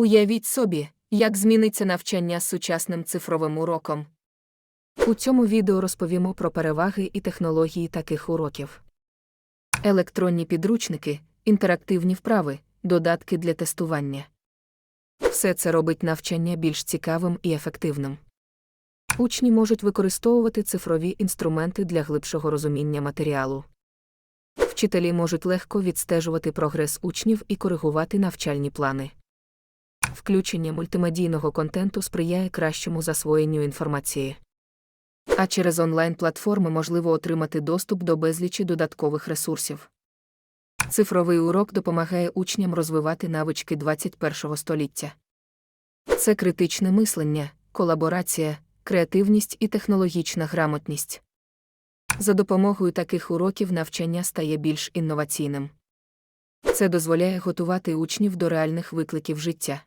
Уявіть собі, як зміниться навчання з сучасним цифровим уроком. У цьому відео розповімо про переваги і технології таких уроків. Електронні підручники, інтерактивні вправи, додатки для тестування. Все це робить навчання більш цікавим і ефективним. Учні можуть використовувати цифрові інструменти для глибшого розуміння матеріалу. Вчителі можуть легко відстежувати прогрес учнів і коригувати навчальні плани. Включення мультимедійного контенту сприяє кращому засвоєнню інформації. А через онлайн-платформи можливо отримати доступ до безлічі додаткових ресурсів. Цифровий урок допомагає учням розвивати навички 21 століття. Це критичне мислення, колаборація, креативність і технологічна грамотність. За допомогою таких уроків навчання стає більш інноваційним. Це дозволяє готувати учнів до реальних викликів життя.